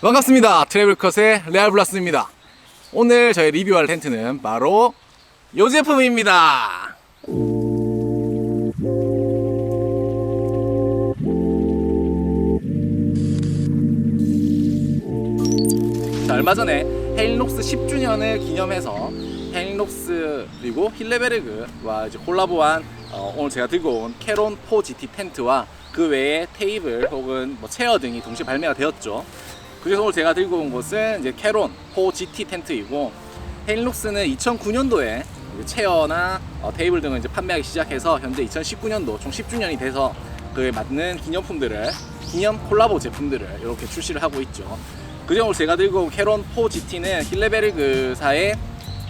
반갑습니다. 트래블컷의 레알블라스입니다. 오늘 저희 리뷰할 텐트는 바로 이 제품입니다. 자, 얼마 전에 헤일록스 10주년을 기념해서 헤일록스 그리고 힐레베르그와 이제 콜라보한 어, 오늘 제가 들고 온 캐론 4 GT 텐트와 그 외에 테이블 혹은 뭐 체어 등이 동시에 발매가 되었죠. 그래서 오늘 제가 들고 온 곳은 이제 캐론 4 GT 텐트이고 헤일록스는 2009년도에 체어나 어, 테이블 등을 이제 판매하기 시작해서 현재 2019년도 총 10주년이 돼서 그에 맞는 기념품들을 기념 콜라보 제품들을 이렇게 출시를 하고 있죠. 그중 오늘 제가 들고 온 캐론 4 GT는 힐레베르그사의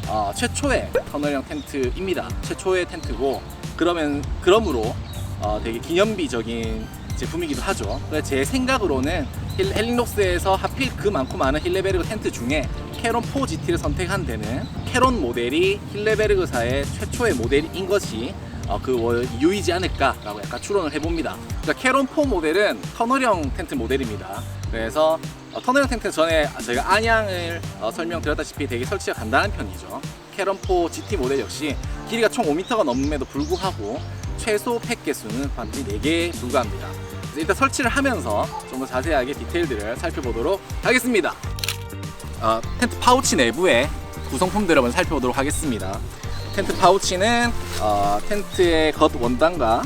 어, 최초의 터널형 텐트입니다. 최초의 텐트고 그러면 그러므로 어, 되게 기념비적인 제품이기도 하죠. 제 생각으로는 힐- 헬릭록스에서 하필 그 많고 많은 힐레베르그 텐트 중에 캐론 4 GT를 선택한 데는 캐론 모델이 힐레베르그사의 최초의 모델인 것이 어, 그 월- 이유이지 않을까라고 약간 추론을 해봅니다. 그러니까 캐론 4 모델은 터널형 텐트 모델입니다. 그래서 어, 터널형 텐트 전에 저희가 안양을 어, 설명드렸다시피 되게 설치가 간단한 편이죠. 캐런 4 GT 모델 역시 길이가 총 5m가 넘음에도 불구하고 최소 팩 개수는 반지 4개에 불과합니다. 일단 설치를 하면서 좀 더 자세하게 디테일들을 살펴보도록 하겠습니다. 어, 텐트 파우치 내부의 구성품들을 먼저 살펴보도록 하겠습니다. 텐트 파우치는 어, 텐트의 겉 원단과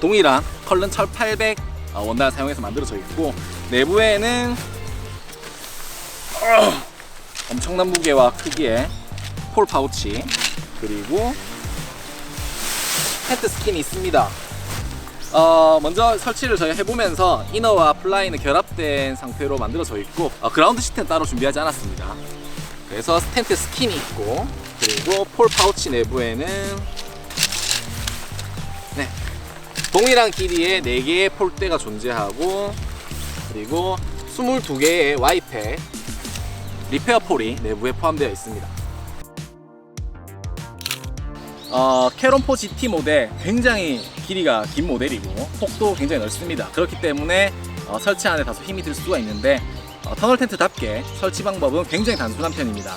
동일한 컬른 1800 어, 원단을 사용해서 만들어져 있고 내부에는 어, 엄청난 무게와 크기의 폴 파우치 그리고 텐트 스킨이 있습니다. 어, 먼저 설치를 저희 해보면서 이너와 플라이는 결합된 상태로 만들어져 있고 어, 그라운드 시트는 따로 준비하지 않았습니다. 그래서 텐트 스킨이 있고 그리고 폴 파우치 내부에는 네, 동일한 길이의 4개의 폴대가 존재하고 그리고 22개의 와이팩 리페어 폴이 내부에 포함되어 있습니다. 어, 캐론4 GT 모델 굉장히 길이가 긴 모델이고 폭도 굉장히 넓습니다. 그렇기 때문에 어, 설치하는데 다소 힘이 들 수가 있는데 어, 터널 텐트답게 설치 방법은 굉장히 단순한 편입니다.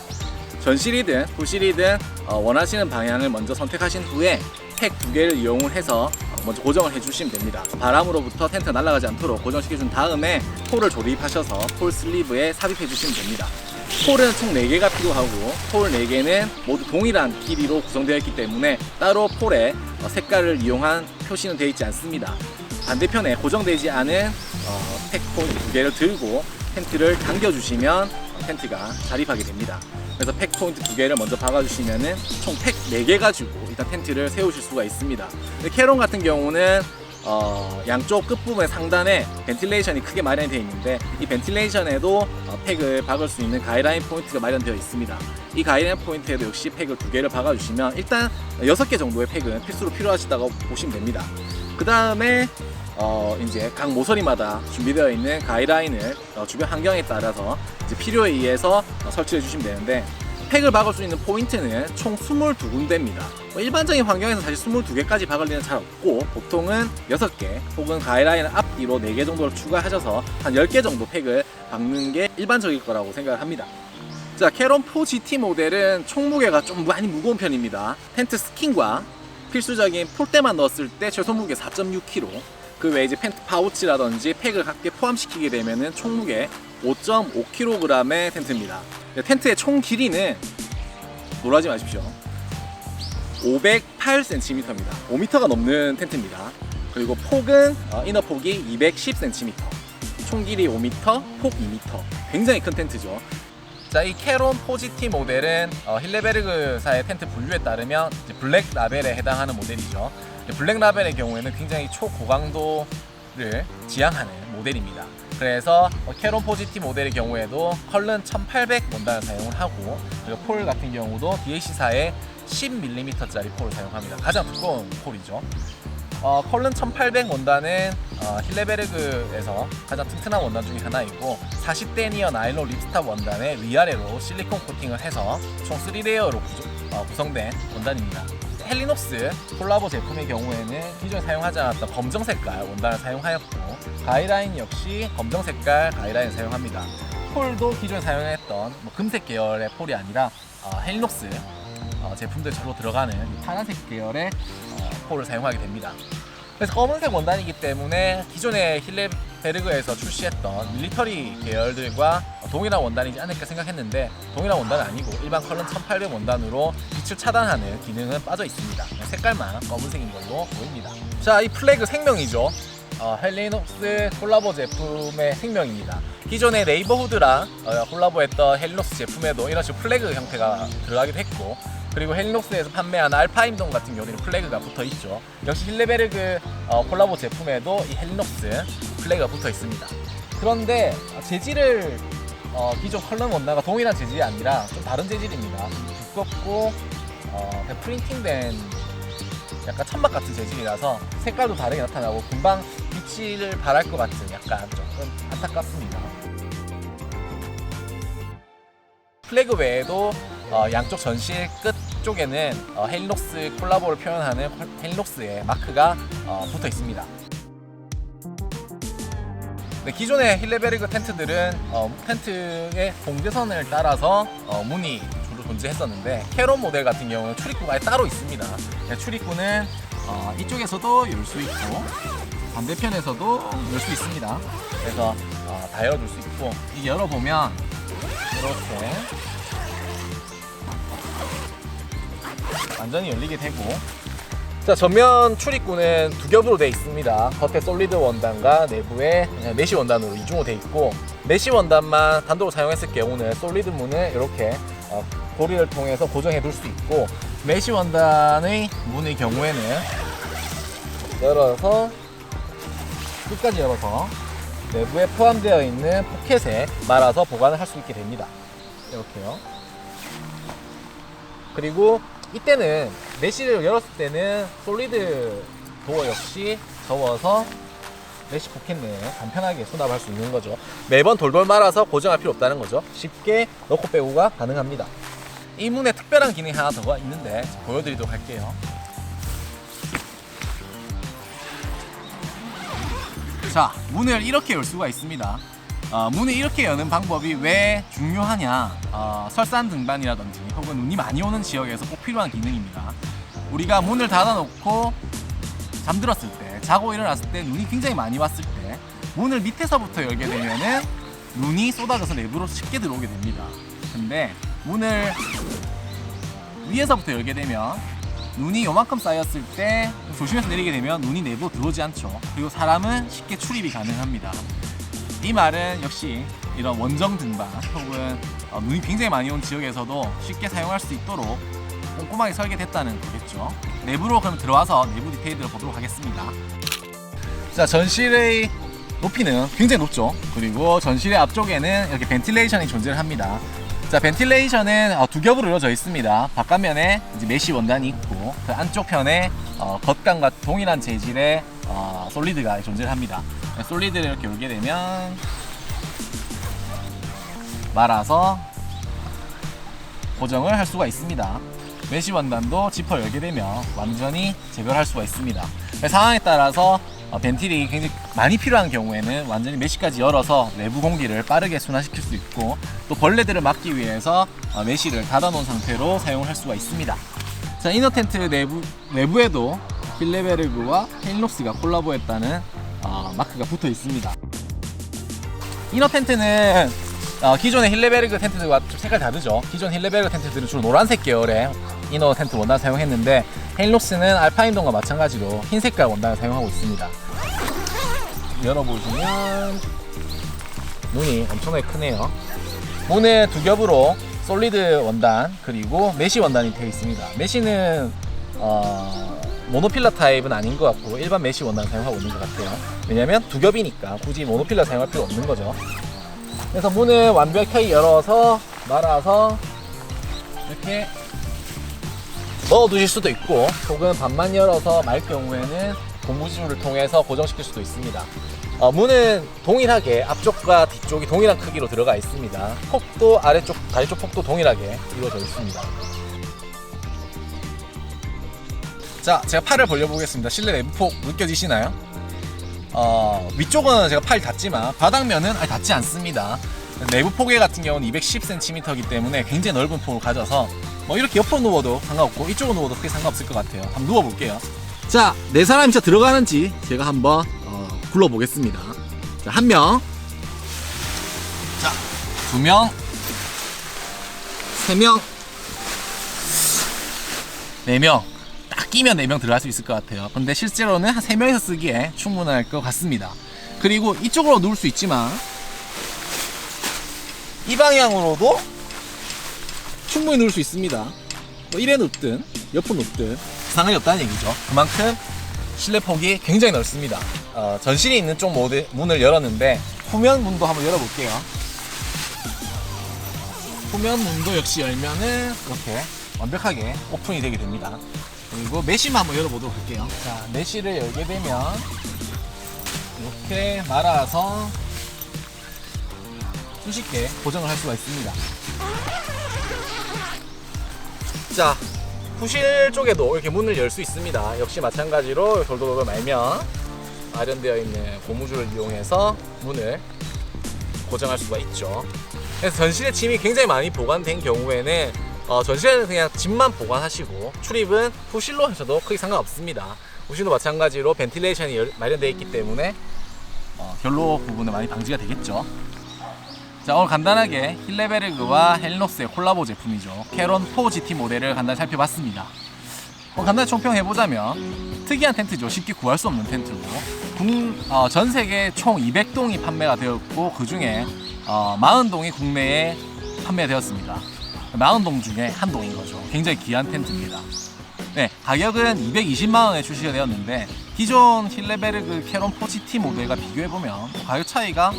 전실이든 부실이든 어, 원하시는 방향을 먼저 선택하신 후에 팩 두 개를 이용을 해서 어, 먼저 고정을 해주시면 됩니다. 바람으로부터 텐트가 날아가지 않도록 고정시켜준 다음에 폴을 조립하셔서 폴 슬리브에 삽입해 주시면 됩니다. 폴은 총 4개가 필요하고 폴 4개는 모두 동일한 길이로 구성되어 있기 때문에 따로 폴에 어, 색깔을 이용한 표시는 되어 있지 않습니다. 반대편에 고정되지 않은 어, 팩 포인트 두 개를 들고 텐트를 당겨주시면 어, 텐트가 자립하게 됩니다. 그래서 팩 포인트 두 개를 먼저 박아주시면은 총 팩 4개 가지고 일단 텐트를 세우실 수가 있습니다. 캐론 같은 경우는 어, 양쪽 끝부분 상단에 벤틸레이션이 크게 마련이 되어 있는데 이 벤틸레이션에도 어, 팩을 박을 수 있는 가이라인 포인트가 마련되어 있습니다. 이 가이라인 포인트에도 역시 팩을 두 개를 박아주시면 일단 여섯 개 정도의 팩은 필수로 필요하시다고 보시면 됩니다. 그 다음에 어, 이제 각 모서리마다 준비되어 있는 가이라인을 어, 주변 환경에 따라서 이제 필요에 의해서 어, 설치해 주시면 되는데 팩을 박을 수 있는 포인트는 총 22군데입니다. 뭐 일반적인 환경에서 사실 22개까지 박을 일은 잘 없고 보통은 6개 혹은 가이라인 앞뒤로 4개 정도를 추가하셔서 한 10개 정도 팩을 박는 게 일반적일 거라고 생각을 합니다. 자, 캐론 4 GT 모델은 총 무게가 좀 많이 무거운 편입니다. 텐트 스킨과 필수적인 폴대만 넣었을 때 최소 무게 4.6kg. 그 외에 이제 펜트 파우치라든지 팩을 각게 포함시키게 되면은 총 무게 5.5kg의 텐트입니다. 네, 텐트의 총 길이는 놀라지 마십시오. 508cm입니다. 5m가 넘는 텐트입니다. 그리고 폭은 어, 이너 폭이 210cm. 총 길이 5m, 폭 2m. 굉장히 큰 텐트죠. 자, 이 캐론 포지티 모델은 어, 힐레베르그사의 텐트 분류에 따르면 블랙 라벨에 해당하는 모델이죠. 블랙 라벨의 경우에는 굉장히 초고강도를 지향하는 모델입니다. 그래서 어, 캐론 포지티 모델의 경우에도 컬른 1800 원단을 사용을 하고 그리고 폴 같은 경우도 DAC사의 10mm짜리 폴을 사용합니다. 가장 두꺼운 폴이죠. 어, 컬른 1800 원단은 어, 힐레베르그에서 가장 튼튼한 원단 중에 하나이고 40데니어 나일론 립스탑 원단에 위아래로 실리콘 코팅을 해서 총 3레이어로 어, 구성된 원단입니다. 헬리녹스 콜라보 제품의 경우에는 기존에 사용하지 않았던 검정 색깔 원단을 사용하였고 가이라인 역시 검정 색깔 가이라인 사용합니다. 폴도 기존에 사용했던 뭐 금색 계열의 폴이 아니라 어, 헬록스 어, 제품들 주로 들어가는 이 파란색 계열의 어, 폴을 사용하게 됩니다. 그래서 검은색 원단이기 때문에 기존의 힐레 베르그에서 출시했던 밀리터리 계열들과 동일한 원단이지 않을까 생각했는데 동일한 원단은 아니고 일반 컬런 1800 원단으로 빛을 차단하는 기능은 빠져 있습니다. 색깔만 검은색인 걸로 보입니다. 자, 이 플래그 생명이죠. 어, 헬리녹스 콜라보 제품의 생명입니다. 기존의 네이버후드랑 어, 콜라보했던 헬리녹스 제품에도 이런 식으로 플래그 형태가 들어가기도 했고 그리고 헬리녹스에서 판매하는 알파임동 같은 경우에는 플래그가 붙어 있죠. 역시 힐레베르그 어, 콜라보 제품에도 이 헬리녹스 플래그가 붙어 있습니다. 그런데 재질을 어, 기존 컬럼 원단과 동일한 재질이 아니라 좀 다른 재질입니다. 두껍고 어, 프린팅된 약간 천막 같은 재질이라서 색깔도 다르게 나타나고 금방 빛을 발할 것 같은 약간 조금 안타깝습니다. 플래그 외에도 어, 양쪽 전실 끝 쪽에는 어, 헬록스 콜라보를 표현하는 헬록스의 마크가 어, 붙어 있습니다. 네, 기존의 힐레베르그 텐트들은 어, 텐트의 공대선을 따라서 어, 문이 주로 존재했었는데 캐론 모델 같은 경우는 출입구가 따로 있습니다. 네, 출입구는 어, 이쪽에서도 열 수 있고 반대편에서도 열 수 있습니다. 그래서 어, 다 열어줄 수 있고 이 열어보면 이렇게 완전히 열리게 되고 자 전면 출입구는 두 겹으로 되어 있습니다. 겉에 솔리드 원단과 내부에 메시 원단으로 이중으로 되어 있고 메시 원단만 단독으로 사용했을 경우는 솔리드 문을 이렇게 어, 고리를 통해서 고정해 둘 수 있고 메시 원단의 문의 경우에는 열어서 끝까지 열어서 내부에 포함되어 있는 포켓에 말아서 보관을 할 수 있게 됩니다. 이렇게요. 그리고 이때는 메시를 열었을 때는 솔리드 도어 역시 접어서 메시 포켓 내에 간편하게 수납할 수 있는 거죠. 매번 돌돌 말아서 고정할 필요 없다는 거죠. 쉽게 넣고 빼고가 가능합니다. 이 문에 특별한 기능이 하나 더 있는데 보여드리도록 할게요. 자, 문을 이렇게 열 수가 있습니다. 어, 문을 이렇게 여는 방법이 왜 중요하냐? 어, 설산 등반이라든지 혹은 눈이 많이 오는 지역에서 꼭 필요한 기능입니다. 우리가 문을 닫아놓고 잠들었을 때, 자고 일어났을 때 눈이 굉장히 많이 왔을 때 문을 밑에서부터 열게 되면은 눈이 쏟아져서 내부로 쉽게 들어오게 됩니다. 근데 문을 위에서부터 열게 되면 눈이 요만큼 쌓였을 때 조심해서 내리게 되면 눈이 내부로 들어오지 않죠. 그리고 사람은 쉽게 출입이 가능합니다. 이 말은 역시 이런 원정 등반 혹은 어, 눈이 굉장히 많이 온 지역에서도 쉽게 사용할 수 있도록 꼼꼼하게 설계됐다는 거겠죠. 내부로 그럼 들어와서 내부 디테일들을 보도록 하겠습니다. 자, 전실의 높이는 굉장히 높죠. 그리고 전실의 앞쪽에는 이렇게 벤틸레이션이 존재를 합니다. 자, 벤틸레이션은 어, 두 겹으로 이루어져 있습니다. 바깥면에 이제 메시 원단이 있고 그 안쪽 편에 어, 겉감과 동일한 재질의 어, 솔리드가 존재를 합니다. 네, 솔리드를 이렇게 열게 되면 말아서 고정을 할 수가 있습니다. 메시 원단도 지퍼 열게 되면 완전히 제거를 할 수가 있습니다. 상황에 따라서 어, 벤틸이 굉장히 많이 필요한 경우에는 완전히 메시까지 열어서 내부 공기를 빠르게 순환시킬 수 있고 또 벌레들을 막기 위해서 어, 메시를 닫아놓은 상태로 사용을 할 수가 있습니다. 자 이너 텐트 내부 내부에도 힐레베르그와 헬록스가 콜라보했다는 어, 마크가 붙어 있습니다. 이너 텐트는 어, 기존의 힐레베르그 텐트들과 좀 색깔 다르죠. 기존 힐레베르그 텐트들은 주로 노란색 계열의 이너 텐트 원단 사용했는데 헬록스는 알파인동과 마찬가지로 흰 색깔 원단을 사용하고 있습니다. 열어보시면 문이 엄청나게 크네요. 문은 두 겹으로 솔리드 원단 그리고 메시 원단이 되어 있습니다. 메시는 어, 모노필러 타입은 아닌 것 같고 일반 메시 원단 사용하고 있는 것 같아요. 왜냐면 두 겹이니까 굳이 모노필러 사용할 필요 없는 거죠. 그래서 문을 완벽하게 열어서 말아서 이렇게 넣어 두실 수도 있고 혹은 반만 열어서 말 경우에는 고무줄을 통해서 고정시킬 수도 있습니다. 어, 문은 동일하게 앞쪽과 뒤쪽이 동일한 크기로 들어가 있습니다. 폭도 아래쪽 다리 쪽 폭도 동일하게 이루어져 있습니다. 자, 제가 팔을 벌려보겠습니다. 실내 내부 폭 느껴지시나요? 어, 위쪽은 제가 팔 닿지만 바닥면은 아예 닿지 않습니다. 내부 포개 같은 경우는 210cm이기 때문에 굉장히 넓은 폭을 가져서 뭐 이렇게 옆으로 누워도 상관없고 이쪽으로 누워도 크게 상관없을 것 같아요. 한번 누워볼게요. 자, 네 사람이 진짜 들어가는지 제가 한번 어, 굴러보겠습니다. 자, 한 명. 자, 두 명. 세 명. 네 명. 딱 끼면 네명 들어갈 수 있을 것 같아요. 근데 실제로는 한세 명이서 쓰기에 충분할 것 같습니다. 그리고 이쪽으로 누울 수 있지만 이 방향으로도 충분히 누울 수 있습니다. 뭐 이래 눕든 옆으로 눕든 상관이 없다는 얘기죠. 그만큼 실내 폭이 굉장히 넓습니다. 어, 전실이 있는 쪽 모드, 문을 열었는데 후면 문도 한번 열어볼게요. 후면 문도 역시 열면은 이렇게 완벽하게 오픈이 되게 됩니다. 그리고 메시만 한번 열어보도록 할게요. 자, 메시를 열게 되면 이렇게 말아서 손쉽게 고정을 할 수가 있습니다. 자, 후실 쪽에도 이렇게 문을 열 수 있습니다. 역시 마찬가지로 돌돌돌 말면 마련되어 있는 고무줄을 이용해서 문을 고정할 수가 있죠. 그래서 전실에 짐이 굉장히 많이 보관된 경우에는 어, 전실에는 그냥 짐만 보관하시고 출입은 후실로 하셔도 크게 상관없습니다. 후실도 마찬가지로 벤틸레이션이 열- 마련되어 있기 때문에 어, 결로 부분은 많이 방지가 되겠죠. 자 오늘 간단하게 힐레베르그와 헬리녹스의 콜라보 제품이죠. 캐론 4 GT 모델을 간단히 살펴봤습니다. 어, 간단히 총평해보자면 특이한 텐트죠. 쉽게 구할 수 없는 텐트고 국- 어, 전 세계 총 200동이 판매가 되었고 그 중에 어, 40동이 국내에 판매되었습니다. 40동 중에 한 동인 거죠. 굉장히 귀한 텐트입니다. 네, 가격은 220만 원에 출시가 되었는데 기존 힐레베르그 캐론 4 GT 모델과 비교해보면 가격 차이가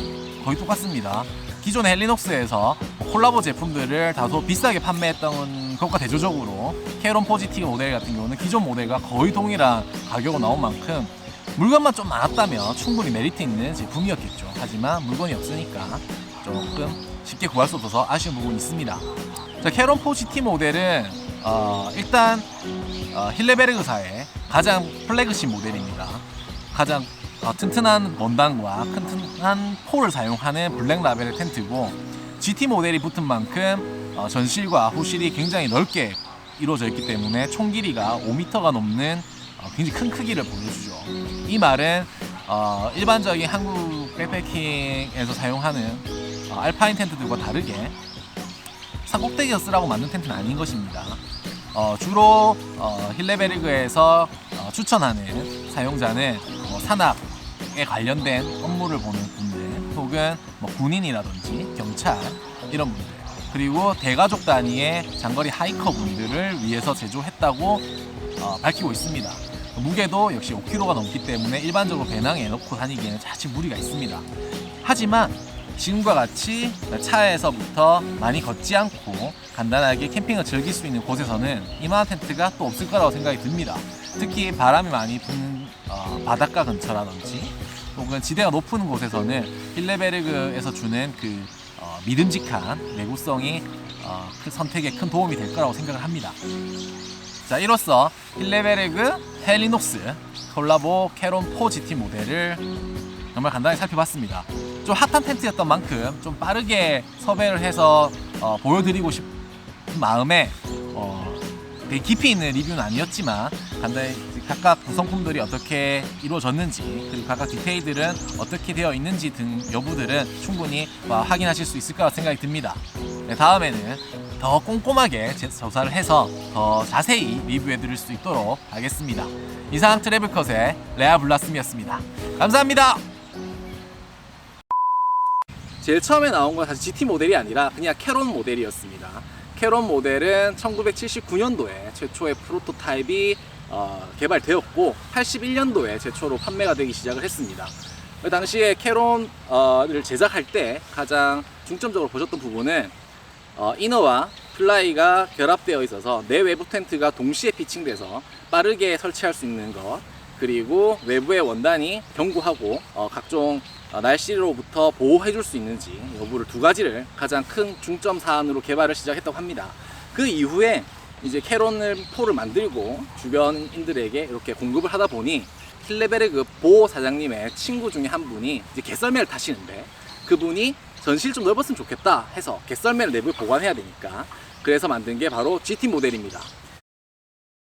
거의 똑같습니다. 기존 헬리녹스에서 콜라보 제품들을 다소 비싸게 판매했던 것과 대조적으로 캐론 4 GT 모델 같은 경우는 기존 모델과 거의 동일한 가격으로 나온 만큼 물건만 좀 많았다면 충분히 메리트 있는 제품이었겠죠. 하지만 물건이 없으니까 조금 쉽게 구할 수 없어서 아쉬운 부분이 있습니다. 자, 캐론 4 GT 모델은 어, 일단 어, 힐레베르그사의 가장 플래그십 모델입니다. 가장 어, 튼튼한 원단과 튼튼한 폴을 사용하는 블랙 라벨의 텐트고 GT 모델이 붙은 만큼 어, 전실과 후실이 굉장히 넓게 이루어져 있기 때문에 총 길이가 5m가 넘는 어, 굉장히 큰 크기를 보여주죠. 이 말은 어, 일반적인 한국 백패킹에서 사용하는 어, 알파인 텐트들과 다르게 산 꼭대기에서 쓰라고 만든 텐트는 아닌 것입니다. 어, 주로 어, 힐레베르그에서 어, 추천하는 사용자는 뭐 산악에 관련된 업무를 보는 분들 혹은 뭐 군인이라든지 경찰 이런 분들 그리고 대가족 단위의 장거리 하이커 분들을 위해서 제조했다고 어, 밝히고 있습니다. 무게도 역시 5kg가 넘기 때문에 일반적으로 배낭에 넣고 다니기에는 자칫 무리가 있습니다. 하지만 지금과 같이 차에서부터 많이 걷지 않고 간단하게 캠핑을 즐길 수 있는 곳에서는 이만한 텐트가 또 없을 거라고 생각이 듭니다. 특히 바람이 많이 부는 어, 바닷가 근처라든지 혹은 지대가 높은 곳에서는 힐레베르그에서 주는 그 어, 믿음직한 내구성이 어, 그 선택에 큰 도움이 될 거라고 생각을 합니다. 자, 이로써 힐레베르그 헬리녹스 콜라보 캐론 4 GT 모델을 정말 간단히 살펴봤습니다. 좀 핫한 텐트였던 만큼 좀 빠르게 섭외를 해서 어, 보여드리고 싶은 마음에 어, 되게 깊이 있는 리뷰는 아니었지만 간단히 각각 구성품들이 어떻게 이루어졌는지 그리고 각각 디테일들은 어떻게 되어 있는지 등 여부들은 충분히 어, 확인하실 수 있을 거라 생각이 듭니다. 네, 다음에는 더 꼼꼼하게 제- 조사를 해서 더 자세히 리뷰해 드릴 수 있도록 하겠습니다. 이상 트래블컷의 레아 블라스미였습니다. 감사합니다. 제일 처음에 나온 건 사실 GT 모델이 아니라 그냥 캐론 모델이었습니다. 캐론 모델은 1979년도에 최초의 프로토타입이 어, 개발되었고 81년도에 최초로 판매가 되기 시작을 했습니다. 그 당시에 캐론을 제작할 때 가장 중점적으로 보셨던 부분은 어, 이너와 플라이가 결합되어 있어서 내 외부 텐트가 동시에 피칭돼서 빠르게 설치할 수 있는 것 그리고 외부의 원단이 견고하고 어, 각종 어, 날씨로부터 보호해 줄 수 있는지 여부를 두 가지를 가장 큰 중점 사안으로 개발을 시작했다고 합니다. 그 이후에 이제 캐론을 포를 만들고 주변인들에게 이렇게 공급을 하다 보니 힐레베르그 보 사장님의 친구 중에 한 분이 이제 개썰매를 타시는데 그분이 전실 좀 넓었으면 좋겠다 해서 개썰매를 내부에 보관해야 되니까 그래서 만든 게 바로 GT 모델입니다.